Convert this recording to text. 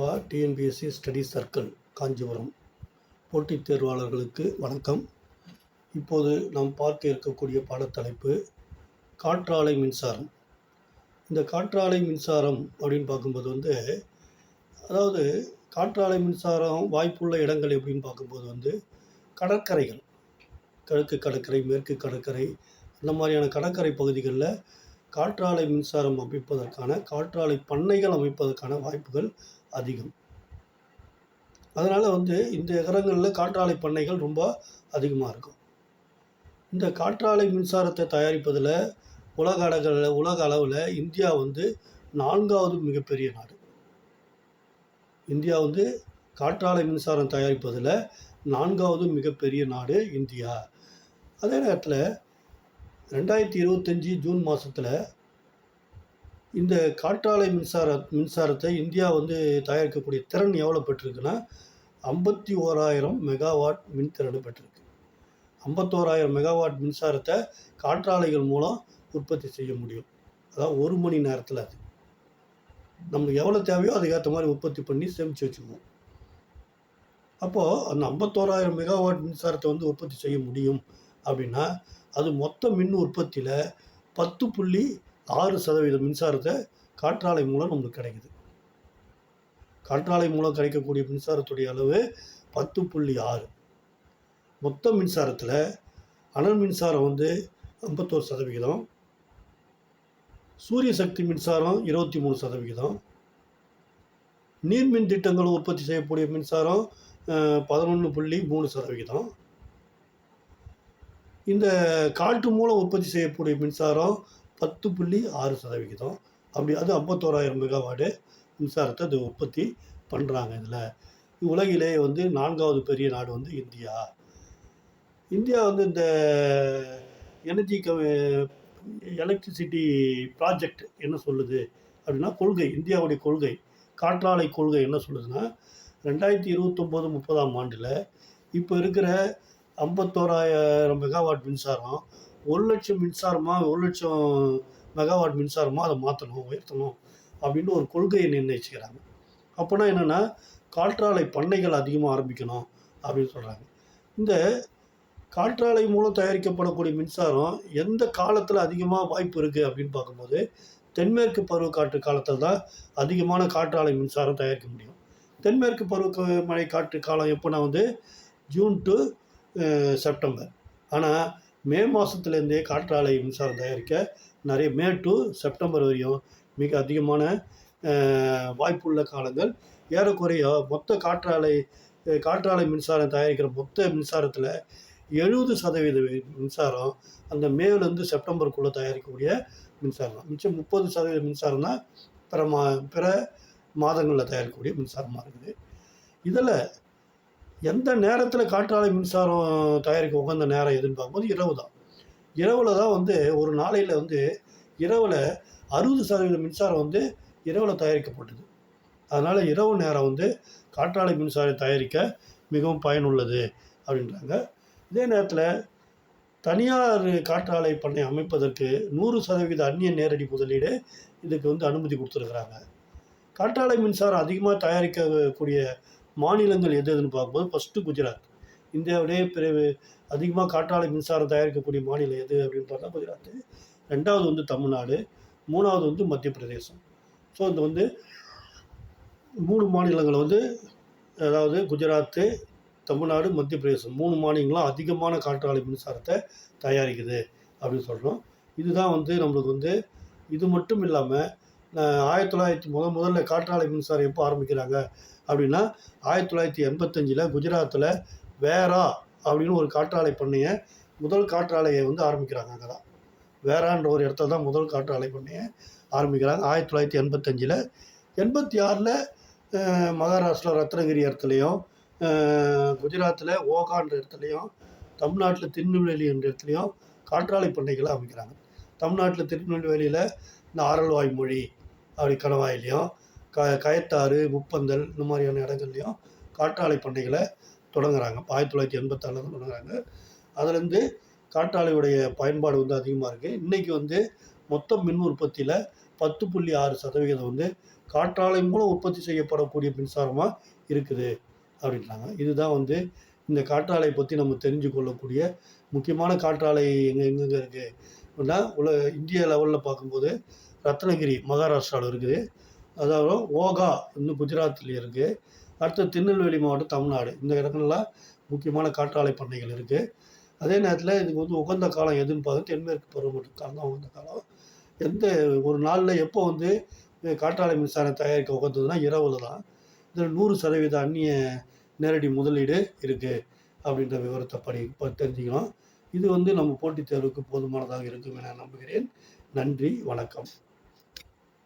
TNPSC study circle Kanchipuram. போட்டித் தேர்வாளர்களுக்கு வணக்கம். இப்போது நாம் பார்க்க இருக்கக்கூடிய பாடத்தலைப்பு காற்றாலை மின்சாரம். இந்த காற்றாலை மின்சாரம் அப்படின்னு பார்க்கும்போது வந்து அதாவது காற்றாலை மின்சாரம் வாய்ப்புள்ள இடங்கள் எப்படின்னு பார்க்கும்போது வந்து கடற்கரைகள். கிழக்கு கடற்கரை மேற்கு கடற்கரை அந்த மாதிரியான கடற்கரை பகுதிகளில் காற்றாலை மின்சாரம் அமைப்பதற்கான காற்றாலை பண்ணைகள் அமைப்பதற்கான வாய்ப்புகள் அதிகம். அதனால் வந்து இந்த இடங்களில் காற்றாலை பண்ணைகள் ரொம்ப அதிகமாக இருக்கும். இந்த காற்றாலை மின்சாரத்தை தயாரிப்பதில் உலக அளவில் உலக அளவில் இந்தியா வந்து நான்காவது மிகப்பெரிய நாடு. இந்தியா வந்து காற்றாலை மின்சாரம் தயாரிப்பதில் நான்காவது மிகப்பெரிய நாடு இந்தியா. அதே நேரத்தில் ரெண்டாயிரத்தி இருபத்தஞ்சி ஜூன் மாதத்தில் இந்த காற்றாலை மின்சார மின்சாரத்தை இந்தியா வந்து தயாரிக்கக்கூடிய திறன் எவ்வளோ பெற்றிருக்குன்னா ஐம்பத்தி ஓராயிரம் மெகாவாட் மின்திறன் பெற்றிருக்கு. ஐம்பத்தோராயிரம் மெகாவாட் மின்சாரத்தை காற்றாலைகள் மூலம் உற்பத்தி செய்ய முடியும். அதாவது ஒரு மணி நேரத்தில் அது. நம்மளுக்கு எவ்வளோ தேவையோ அதுக்கேற்ற மாதிரி உற்பத்தி பண்ணி சேமித்து வச்சுக்குவோம். அப்போது அந்த ஐம்பத்தோராயிரம் மெகாவாட் மின்சாரத்தை வந்து உற்பத்தி செய்ய முடியும் அப்படின்னா அது மொத்த மின் உற்பத்தியில் பத்து புள்ளி ஆறு சதவீதம் மின்சாரத்தை காற்றாலை மூலம் நம்மளுக்கு கிடைக்குது. காற்றாலை மூலம் கிடைக்கக்கூடிய மின்சாரத்துடைய அளவு பத்து புள்ளி ஆறு. மொத்த மின்சாரத்தில் அனல் மின்சாரம் வந்து ஐம்பத்தோரு சதவிகிதம். சூரிய சக்தி மின்சாரம் இருபத்தி மூணு சதவிகிதம். நீர்மின் திட்டங்கள் உற்பத்தி செய்யக்கூடிய மின்சாரம் பதினொன்று புள்ளி மூணு சதவிகிதம். இந்த காற்று மூலம் உற்பத்தி செய்யக்கூடிய மின்சாரம் பத்து புள்ளி ஆறு சதவிகிதம். அப்படி அது ஐம்பத்தோராயிரம் மெகாவாடு மின்சாரத்தை அது உற்பத்தி பண்ணுறாங்க இதில். உலகிலேயே வந்து நான்காவது பெரிய நாடு வந்து இந்தியா. இந்தியா வந்து இந்த எனர்ஜி க எலக்ட்ரிசிட்டி ப்ராஜெக்ட் என்ன சொல்லுது? அப்படின்னா கொள்கை இந்தியாவுடைய கொள்கை காற்றாலை கொள்கை என்ன சொல்லுதுன்னா ரெண்டாயிரத்தி இருபத்தொம்போது முப்பதாம் ஆண்டில் இப்போ இருக்கிற ஐம்பத்தோராயிரம் மெகாவாட் மின்சாரம் ஒரு லட்சம் மின்சாரமாக ஒரு லட்சம் மெகாவாட் மின்சாரமாக அதை மாற்றணும் உயர்த்தணும் அப்படின்னு ஒரு கொள்கையை நிர்ணயிச்சுக்கிறாங்க. அப்போனா என்னென்னா காற்றாலை பண்ணைகள் அதிகமாக ஆரம்பிக்கணும் அப்படின்னு சொல்கிறாங்க இந்த காற்றாலை மூலம் தயாரிக்கப்படக்கூடிய மின்சாரம் எந்த காலத்தில் அதிகமாக வாய்ப்பு இருக்குது அப்படின்னு பார்க்கும்போது தென்மேற்கு பருவக்காற்று காலத்தில் தான் அதிகமான காற்றாலை மின்சாரம் தயாரிக்க முடியும். தென்மேற்கு பருவ மழை காற்று காலம் எப்போனா வந்து ஜூன் டு செப்டம்பர். ஆனால் மே மாதத்துலேருந்தே காற்றாலை மின்சாரம் தயாரிக்க நிறைய மே டு செப்டம்பர் வரையும் மிக அதிகமான வாய்ப்புள்ள காலங்கள். ஏறக்குறைய மொத்த காற்றாலை காற்றாலை மின்சாரம் தயாரிக்கிற மொத்த மின்சாரத்தில் எழுபது சதவீத மின்சாரம் அந்த மேலேருந்து செப்டம்பருக்குள்ளே தயாரிக்கக்கூடிய மின்சாரம். தான் மிச்சம் முப்பது சதவீத மின்சாரம் தான் பிற மா பிற மாதங்களில் தயாரிக்கக்கூடிய மின்சாரமாக இருக்குது. இதில் எந்த நேரத்தில் காற்றாலை மின்சாரம் தயாரிக்க உகந்த நேரம் எதுன்னு பார்க்கும்போது இரவு தான் இரவில் தான் வந்து ஒரு நாளையில் வந்து இரவில் அறுபது சதவீத மின்சாரம் வந்து இரவில் தயாரிக்கப்பட்டது. அதனால் இரவு நேரம் வந்து காற்றாலை மின்சாரம் தயாரிக்க மிகவும் பயனுள்ளது அப்படின்றாங்க. இதே நேரத்தில் தனியார் காற்றாலை பண்ணை அமைப்பதற்கு நூறு சதவீத அந்நிய நேரடி முதலீடு இதுக்கு வந்து அனுமதி கொடுத்துருக்குறாங்க. காற்றாலை மின்சாரம் அதிகமாக தயாரிக்கக்கூடிய மாநிலங்கள் எது எதுன்னு பார்க்கும்போது ஃபஸ்ட்டு குஜராத். இந்தியாவிலேயே பிறகு அதிகமாக காற்றாலை மின்சாரம் தயாரிக்கக்கூடிய மாநிலம் எது அப்படின்னு பார்த்தா குஜராத். ரெண்டாவது வந்து தமிழ்நாடு. மூணாவது வந்து மத்திய பிரதேசம் ஸோ இந்த வந்து மூணு மாநிலங்கள் வந்து அதாவது குஜராத்து தமிழ்நாடு மத்திய பிரதேசம் மூணு மாநிலங்களும் அதிகமான காற்றாலை மின்சாரத்தை தயாரிக்குது அப்படின்னு சொல்கிறோம் இதுதான் வந்து நம்மளுக்கு வந்து இது மட்டும் இல்லாமல் ஆயிரத்தி தொள்ளாயிரத்தி முத முதல்ல காற்றாலை மின்சாரம் எப்போ ஆரம்பிக்கிறாங்க? அப்படின்னா ஆயிரத்தி தொள்ளாயிரத்தி எண்பத்தஞ்சில் குஜராத்தில் வேரா அப்படின்னு ஒரு காற்றாலை பண்ணையை முதல் காற்றாலையை வந்து ஆரம்பிக்கிறாங்க அங்கே தான் வேறான்ற ஒரு இடத்துல தான் முதல் காற்றாலை பண்ணையை ஆரம்பிக்கிறாங்க. ஆயிரத்தி தொள்ளாயிரத்தி எண்பத்தஞ்சில் எண்பத்தி ஆறில் மகாராஷ்டிரா ரத்னகிரி இடத்துலையும் குஜராத்தில் ஓகான்ற இடத்துலையும் தமிழ்நாட்டில் திருநெல்வேலி என்ற இடத்துலையும் காற்றாலை பண்ணைகளை அமைக்கிறாங்க. தமிழ்நாட்டில் திருநெல்வேலியில் இந்த ஆரல்வாய் மொழி அப்படி கணவாயிலையும் க கயத்தாறு முப்பந்தல் இந்த மாதிரியான இடங்கள்லையும் காற்றாலை பண்ணைகளை தொடங்குறாங்க. ஆயிரத்தி தொள்ளாயிரத்தி எண்பத்தாறில் தான் தொடங்குறாங்க. அதுலேருந்து காற்றாலையுடைய பயன்பாடு வந்து அதிகமாக இருக்குது இன்றைக்கி வந்து மொத்த மின் உற்பத்தியில் பத்து புள்ளி ஆறு சதவிகிதம் வந்து காற்றாலை மூலம் உற்பத்தி செய்யப்படக்கூடிய மின்சாரமாக இருக்குது அப்படின்றாங்க. இதுதான் வந்து இந்த காற்றாலை பற்றி நம்ம தெரிஞ்சு கொள்ளக்கூடிய முக்கியமான காற்றாலை எங்கே எங்கெங்கே இருக்குது உல இந்திய லெவலில் பார்க்கும்போது ரத்னகிரி மகாராஷ்டிராவில் இருக்குது. அதாவது ஓகா இன்னும் குஜராத்லேயும் இருக்குது அடுத்து திருநெல்வேலி மாவட்டம் தமிழ்நாடு. இந்த இடங்கள்லாம் முக்கியமான காற்றாலை பண்ணைகள் இருக்குது அதே நேரத்தில் இதுக்கு வந்து உகந்த காலம் எதுன்னு பார்த்தா தென்மேற்கு பருவமழை காலம் தான் உகந்த காலம். எந்த ஒரு நாளில் எப்போ வந்து காற்றாலை மின்சாரம் தயாரிக்க உகந்ததுன்னா இரவில் தான். இதில் நூறு சதவீத அந்நிய நேரடி முதலீடு இருக்குது அப்படின்ற விவரத்தை படி இப்போ தெரிஞ்சுக்கலாம் இது வந்து நம்ம போட்டித் தேர்வுக்கு போதுமானதாக இருக்கும் என நம்புகிறேன். நன்றி வணக்கம்.